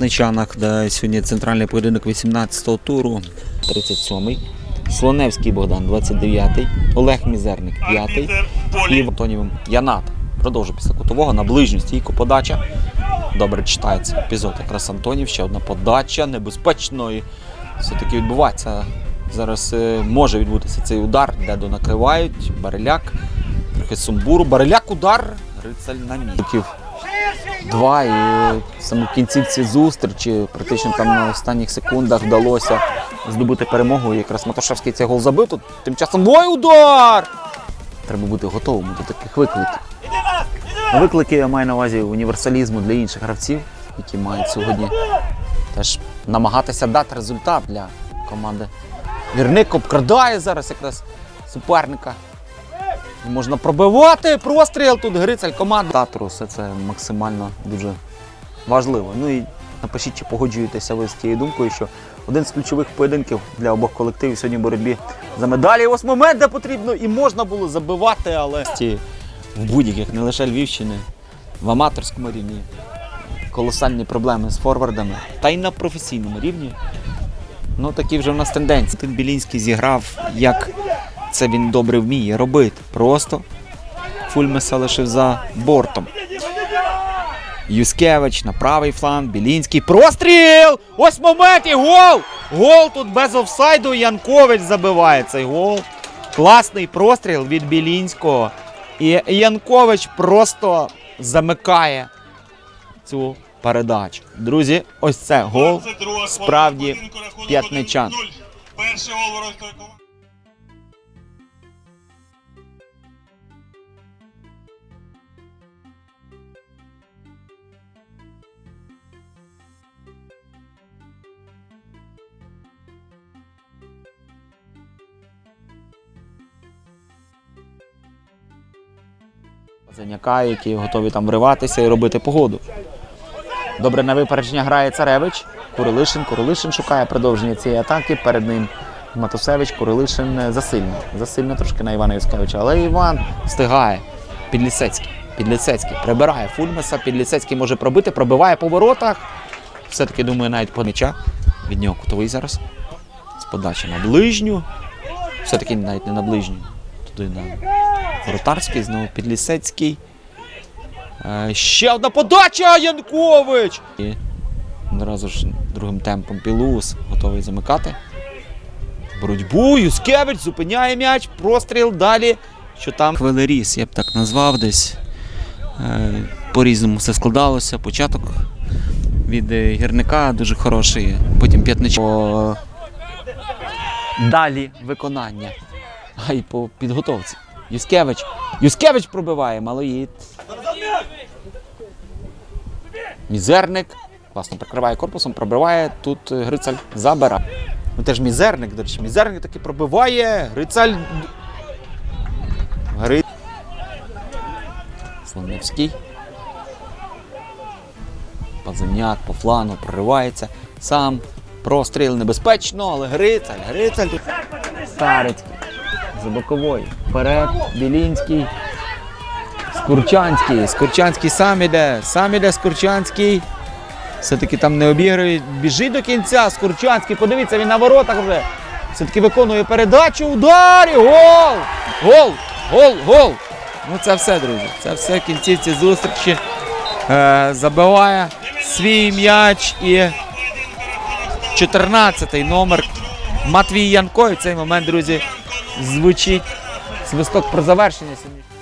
Нечанах, де сьогодні центральний поєдинок 18-го туру, 37-й. Слоневський Богдан, 29-й. Олег Мізерник, 5-й. І Антонівим Янат. Продовжує після кутового на ближню стійку подача. Добре читається епізод. Якраз Антонів, ще одна подача небезпечної. Все-таки відбувається. Зараз е, може відбутися цей удар, де до накривають. Бареляк. Трохи сумбуру. Бареляк удар. Рицаль на місці. Два і саме в кінцівці зустрічі, практично там на останніх секундах вдалося здобути перемогу. І якраз Матошевський цей гол забив. Тут тим часом ой, удар! Треба бути готовим до таких викликів. Виклики я маю на увазі універсалізму для інших гравців, які мають сьогодні теж намагатися дати результат для команди. Вірник обкрадає зараз якраз суперника. Можна пробивати простріл тут Грицель команда. Татру все це максимально дуже важливо. Ну і напишіть, чи погоджуєтеся ви з тією думкою, що один з ключових поєдинків для обох колективів сьогодні в боротьбі за медалі. Ось момент, де потрібно і можна було забивати, але в будь-яких, не лише Львівщини, в аматорському рівні колосальні проблеми з форвардами, та й на професійному рівні. Ну такі вже в нас тенденції. Тут Білінський зіграв, як це він добре вміє робити. Просто Фульмеса лишив за бортом. Юскевич на правий фланг, Білінський. Простріл! Ось момент і гол! Гол тут без офсайду. Янкович забиває цей гол. Класний простріл від Білінського. І Янкович просто замикає цю передачу. Друзі, ось це гол. Справді п'ятничан. Заняка, які готові там вриватися і робити погоду. Добре на випередження грає Царевич. Курилишин. Курилишин шукає продовження цієї атаки. Перед ним Матусевич, Курилишин е, засильно. Засильно трошки на Івана Юскевича. Але Іван встигає. Підлісецький. Підлісецький прибирає Фульмеса. Підлісецький може пробити, пробиває по воротах. Все-таки думаю, навіть по м'яча. Від нього кутовий зараз. З подачі на ближню. Все-таки навіть не на ближню. Туди на Воротарський, знову Підлісецький. Е, ще одна подача Янкович! І одразу ж другим темпом Пілус готовий замикати. Боротьбу, Юскевич зупиняє м'яч, простріл далі. Що там? Хвилеріс, я б так назвав десь. Е, по-різному все складалося. Початок від гірника дуже хороший. Потім п'ятничко. Далі виконання. А й по підготовці. Юскевич. Юскевич пробиває, малоїд. Мізерник. Класно прикриває корпусом, пробиває. Тут е, Грицаль забирає. Ну теж мізерник, до речі. Мізерник таки пробиває. Грицаль. Гри... Слоневський. Пазаняк по флану проривається. Сам простріл небезпечно, але Грицаль, Грицаль. Старицький. За бокової. Вперед. Білінський. Скурчанський. Скурчанський сам іде. Сам іде Скурчанський. Все-таки там не обігрує. Біжить до кінця. Скурчанський. Подивіться, він на воротах вже. Все-таки виконує передачу. Удар і гол! Гол! Гол! Гол! Ну це все, друзі. Це все в кінцівці зустрічі. Е, забиває свій м'яч і 14-й номер Матвій Янко. В цей момент, друзі, звучить свисток про завершення. сьогодні.